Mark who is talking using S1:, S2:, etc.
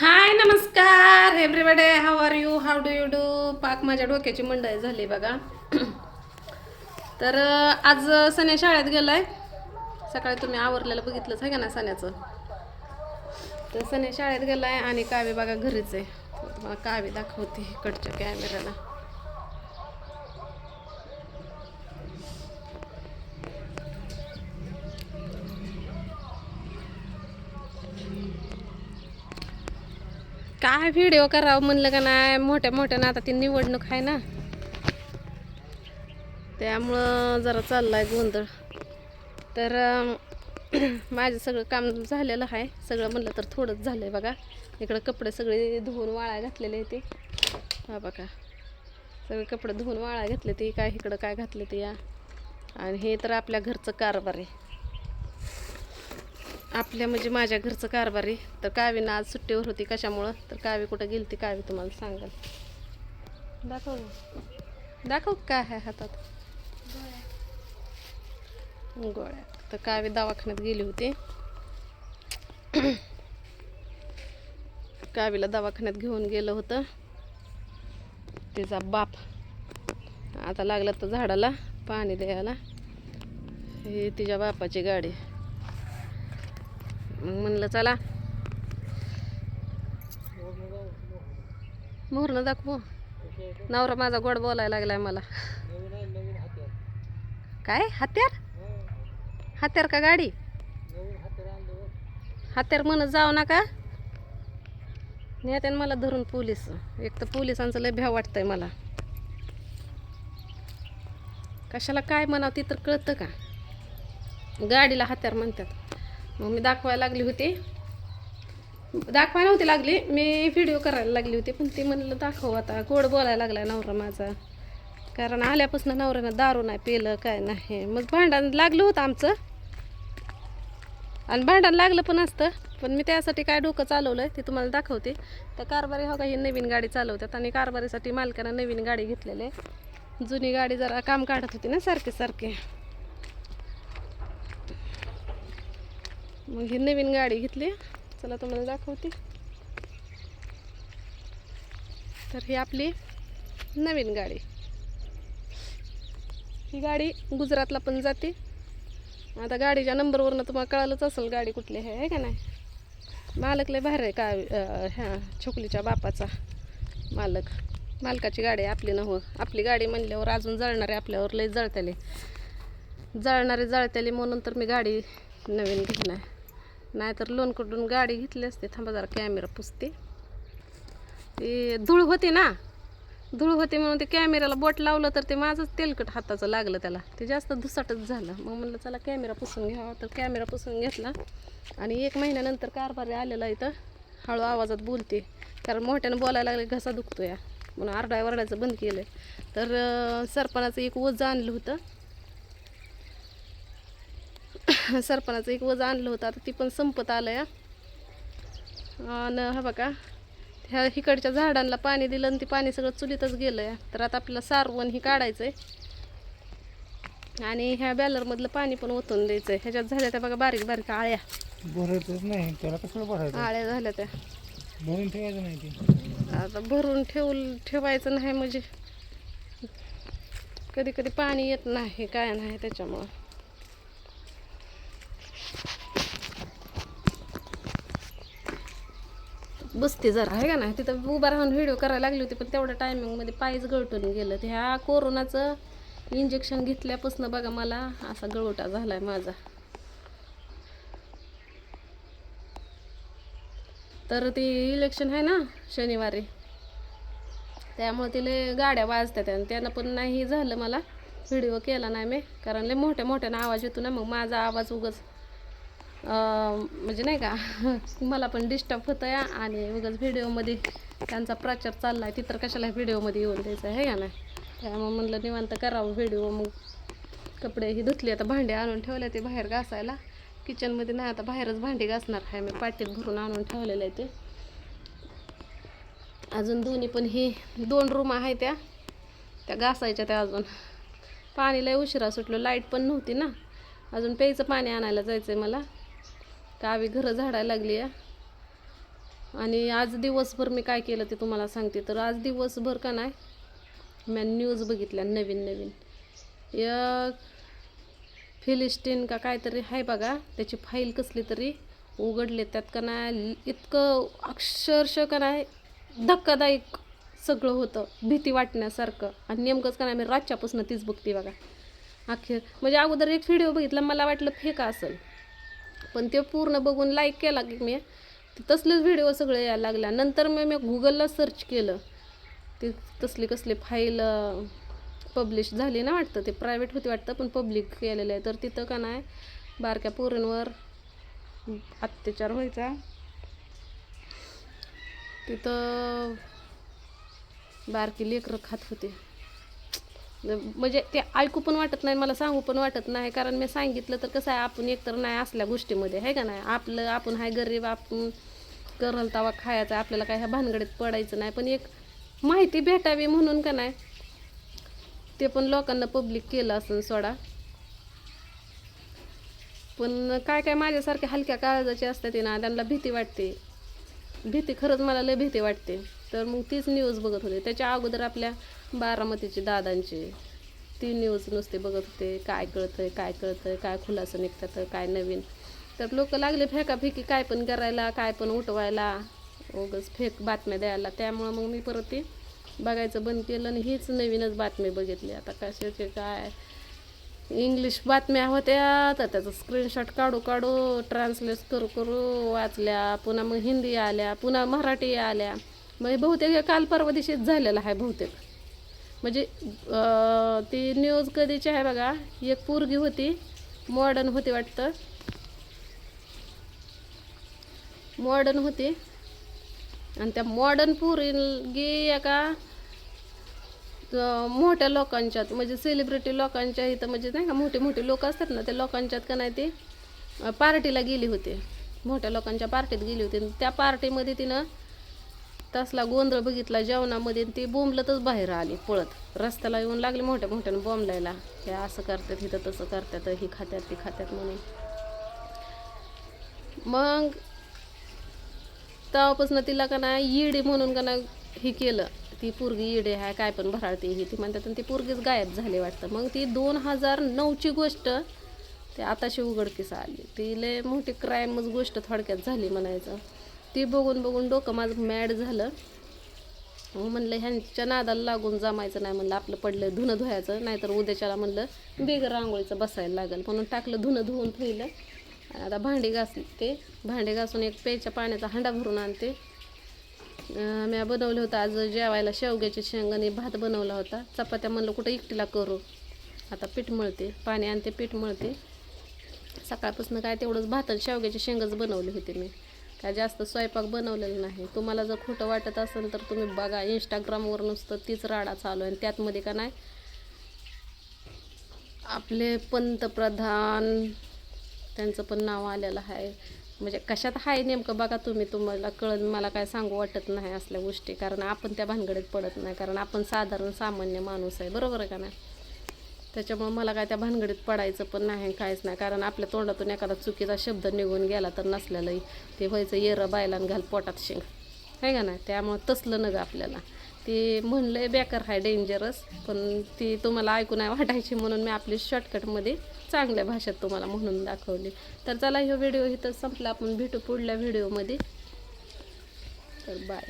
S1: हाय नमस्कार everybody how are you how do you do पाक माझ्या डोक्याची मंडई झाली बघा. तर आज सण्या शाळेत गेलाय. सकाळी तुम्ही आवरलेलं बघितलंच आहे का ना सण्याचं तर सण्या शाळेत गेलाय आणि कावे बघा घरीच आहे. तुम्हाला कावे दाखवते इकडच्या कॅमेऱ्याला काय व्हिडिओ करावं म्हणलं का नाही? मोठ्या मोठ्यानं आता ती निवडणूक आहे ना. त्यामुळं जरा चाललाय गोंधळ. तर माझं सगळं काम झालेलं आहे. सगळं म्हणलं तर थोडंच झालं आहे बघा. इकडं कपडे सगळे धुवून वाळा घातलेले आहे ते. हा बघा. सगळे कपडे धुवून वाळा घातले ते. काय इकडं काय घातले ते या. आणि हे तर आपल्या घरचं कारभार आहे. आपल्या म्हणजे माझ्या घरचं कारभार आहे. तर कावीनं आज सुट्टीवर होती कशामुळं? तर कावी कुठं गेली ती कावी तुम्हाला सांगाल. दाखव ना. दाखव काय आहे हातात. गोळ्या. तर कावी दवाखान्यात गेली होती. कावीला दवाखान्यात घेऊन गेलं होतं. तिचा बाप. आता लागला तर झाडाला पाणी द्यायला. ही तिच्या बापाची गाडी. म्हणलं चला. मोहरनं दाखवू. नवरा माझा गोड बोलायला लागलाय मला. काय? हत्यार? हत्यार का गाडी? हत्यार म्हणत जाऊ नका. नेत्यान मला धरून पोलीस. एक तर पोलिसांचं लय भ्या वाटतंय मला. कशाला काय म्हणावं ती तर कळतं का? गाडीला हत्यार म्हणतात. मग मी दाखवायला लागली होती. दाखवायला नव्हती लागली. मी व्हिडिओ करायला लागली होती पण ती म्हणलं दाखव आता. गोड बोलायला लागला नवरा माझा. कारण आल्यापासून नवऱ्यानं दारू नाही पिलं काय नाही. मग भांडण लागलं होतं आमचं. आणि भांडण लागलं पण असतं. पण मी त्यासाठी काय डोकं चालवलं ते तुम्हाला दाखवते. तर कारभारी हो का ही नवीन गाडी चालवतात. आणि कारभारीसाठी मालकानं नवीन गाडी घेतलेली आहे. जुनी गाडी जरा काम काढत होती ना सारखे सारखे. मग ही नवीन गाडी घेतली. चला तुम्हाला दाखवते. तर ही आपली नवीन गाडी. ही गाडी गुजरातला पण जाते. आता गाडीच्या नंबरवरनं तुम्हाला कळालंच असेल गाडी कुठली आहे आहे का नाही? मालक लय भारी आहे का ह्या छोकलीच्या बापाचा मालक. मालकाची गाडी आहे आपली हो आपली गाडी म्हणल्यावर अजून जळणारे आपल्यावर लय जळतेले. जळणारे जळतेले म्हणून तर मी गाडी नवीन घेणार नाहीतर लोनकडून गाडी घेतली असते. थांबा जरा कॅमेरा पुसते. ते धूळ होती ना? धूळ होती म्हणून ते कॅमेऱ्याला बोट लावलं तर ते माझंच तेलकट हाताचं लागलं त्याला. ते जास्त धुसाटच झालं. मग म्हणलं चला कॅमेरा पुसून घ्यावा तर कॅमेरा पुसून घेतला. आणि एक महिन्यानंतर कारभारी आलेला इथं. हळू आवाजात बोलते. कारण मोठ्यानं बोलायला लागले घसा दुखतो या म्हणून आरडाय वरडायचं बंद केलं तर सरपणाचं एक ओझं आणलं होतं. सरपणाचं एक वज आणलं होतं. आता ती पण संपत आलं या आणि हा बघा ह्या इकडच्या झाडांना पाणी दिलं आणि ते पाणी सगळं चुलीतच गेलं या तर आता आपल्याला सारवण ही काढायचं आहे आणि ह्या बॅलरमधलं पाणी पण ओतून द्यायचं आहे ह्याच्यात झाल्या त्या बघा बारीक बारीक आळ्या.
S2: भरायचंच नाही त्याला भरायचं?
S1: आळ्या झाल्या त्या.
S2: भरून ठेवायचं नाही ते.
S1: आता भरून ठेवू ठेवायचं नाही म्हणजे कधी कधी पाणी येत नाही काय नाही त्याच्यामुळं. बसते जरा. आहे का नाही? तिथं उभा राहून व्हिडिओ करायला लागली होती पण तेवढ्या टायमिंगमध्ये पायच गळटून गेलं. ते ह्या कोरोनाचं इंजेक्शन घेतल्यापासून बघा मला असा गळवटा आहे माझा. तर ती इलेक्शन आहे ना शनिवारी. त्यामुळे तिले गाड्या वाजतात आणि त्यानं पण नाही झालं मला. व्हिडिओ केला नाही मी कारण लय मोठ्या मोठ्यानं आवाज येतो ना मग माझा आवाज उगच म्हणजे नाही का मला पण डिस्टर्ब होतं या आणि उगाच व्हिडिओमध्ये त्यांचा प्रचार चालला आहे तिथं कशाला व्हिडिओमध्ये येऊन द्यायचं आहे का नाही? त्यामुळे म्हणलं निवांत करावं व्हिडिओ मग कपडे ही धुतली आता भांडे आणून ठेवले ते बाहेर घासायला. किचनमध्ये नाही आता बाहेरच भांडी घासणार आहे मी पाटीत भरून आणून ठेवलेलं आहे ते. अजून दोन्ही पण ही दोन रूम आहे त्या त्या घासायच्या त्या अजून. पाणी लय उशिरा सुटलं लाइट पण नव्हती ना. अजून प्यायचं पाणी आणायला जायचं आहे मला. गावी घरं झाडायला लागली आहे. आणि आज दिवसभर मी काय केलं ते तुम्हाला सांगते. तर आज दिवसभर का नाही मी न्यूज बघितल्या नवीन नवीन. एक फिलिस्टीन का काहीतरी आहे बघा त्याची फाईल कसली तरी उघडले. त्यात का नाही इतकं अक्षरशः का नाही धक्कादायक सगळं होतं भीती वाटण्यासारखं. आणि नेमकंच का नाही मी रातच्यापासून तीच बघते बघा. अखेर म्हणजे अगोदर एक व्हिडिओ बघितला मला वाटलं फेका असेल. पण ते पूर्ण बघून लाईक केला की मी. ते तसलेच व्हिडिओ सगळे यायला लागल्या नंतर मग मी गुगलला सर्च केलं. ते तसले कसले फाईल पब्लिश झाली ना वाटतं. ते प्रायव्हेट होती वाटतं पण पब्लिक केलेलं आहे तर तिथं का नाही बारक्या पोरींवर अत्याचार व्हायचा. तिथं बारकी लेकरं खात होते. म्हणजे ते ऐकू पण वाटत नाही मला सांगू पण वाटत नाही कारण मी सांगितलं तर कसं आहे आपण एकतर नाही असल्या गोष्टीमध्ये आहे का नाही? आपलं आपण हाय गरीब आपण करल तवा खायचा आपल्याला काय ह्या भानगडीत पडायचं नाही. पण एक माहिती भेटावी म्हणून का नाही ते पण लोकांना पब्लिक केलं असं सोडा. पण काय काय माझ्यासारख्या हलक्या काळजाचे असतात ना त्यांना भीती वाटते. भीती खरंच मला लय भीती वाटते. तर मग तीच न्यूज बघत होते. त्याच्या अगोदर आपल्या बारामतीचे दादांचे ती न्यूज नुसते बघत होते. काय कळतंय काय कळतंय काय खुलासं निघतात काय नवीन. तर लोक लागले फेकाफेकी काय पण करायला काय पण उठवायला. उगच फेक बातम्या द्यायला. त्यामुळं मग मी परत ते बघायचं बंद केलं आणि हीच नवीनच बातमी बघितली. आता कशाचे काय? इंग्लिश बातम्या होत्या तर त्याचं स्क्रीनशॉट काढू काढू ट्रान्सलेट करू करू वाचल्या. पुन्हा मग हिंदी आल्या पुन्हा मराठी आल्या. मग बहुतेक हे काल परवा दिवशीच झालेलं आहे बहुतेक. म्हणजे ती न्यूज कधीची आहे बघा एक पोरगी होती मॉडर्न होती वाटतं. मॉडर्न होती. आणि त्या मॉडर्न पोरगी एका मोठ्या लोकांच्यात म्हणजे सेलिब्रिटी लोकांच्या इथं म्हणजे नाही का मोठे मोठे लोक असतात ना त्या लोकांच्यात का नाही ते पार्टीला गेली होती. मोठ्या लोकांच्या पार्टीत गेली होती. त्या पार्टीमध्ये तिनं तसला गोंधळ बघितला जेवणामध्ये ती बोंबलतच बाहेर आली पळत. रस्त्याला येऊन लागली मोठ्या मोठ्यानं बोंबलायला. हे असं करतात इथं तसं करतात ही खात्यात ती खात्यात म्हणून मग तेव्हापासून तिला का ना येडे म्हणून का ना हे केलं. ती पोरगी येडे आहे काय पण भराळते ही. ती म्हणतात आणि ती पोरगीच गायब झाली वाटतं. मग ती दोन हजार नऊची गोष्ट ते आताशी उघडकीस आली. ती लय मोठी क्राईमच गोष्ट थोडक्यात झाली म्हणायचं. ती बघून बघून डोकं माझं मॅड झालं. मग म्हणलं ह्यांच्या नादाला लागून जमायचं नाही म्हणलं आपलं पडलं धुणं धुवायचं नाहीतर उद्याच्याला म्हणलं बेगर रांगोळीचं बसायला लागेल. म्हणून टाकलं धुणं धुवून ठेवलं. आता भांडी घासते. भांडी घासून एक प्यायच्या पाण्याचा हांडा भरून आणते. म्या मी बनवलं होतं आज जेवायला शेवग्याची शेंगाने भात बनवला होता. चपात्या म्हणलं कुठं एकटीला करू? आता पीठ मळते. पाणी आणते पीठ मळते. सकाळपासून काय तेवढंच भात शेवग्याचे शेवग्याची शेंगच बनवली होती मी. काय जास्त स्वयंपाक बनवलेला नाही. तुम्हाला जर खोटं वाटत असेल तर तुम्ही बघा इंस्टाग्रामवर नुसतं तीच राडा चालू आहे. आणि त्यातमध्ये का नाही आपले पंतप्रधान त्यांचं पण नाव आलेलं आहे. म्हणजे कशात आहे नेमकं बघा तुम्ही तुम्हाला कळत मला काय सांगू वाटत नाही असल्या गोष्टी. कारण आपण त्या भानगडीत पडत नाही. कारण आपण साधारण सामान्य माणूस आहे. बरोबर आहे का नाही? त्याच्यामुळं मला काय त्या भानगडीत पडायचं पण नाही काहीच नाही. कारण आपल्या तोंडातून एखादा चुकीचा शब्द निघून गेला तर नसलेलंही. ते व्हायचं येरं बायलान घाल पोटात शेंग. आहे का नाही? त्यामुळं तसलं नग आपल्याला. ते म्हणलंय बेकार आहे डेंजरस पण ती तुम्हाला ऐकू नाही वाटायची म्हणून मी आपली शॉर्टकटमध्ये चांगल्या भाषेत तुम्हाला म्हणून दाखवली. तर चला ह्यो व्हिडिओ इथं संपला. आपण भेटू पुढल्या व्हिडिओमध्ये तर बाय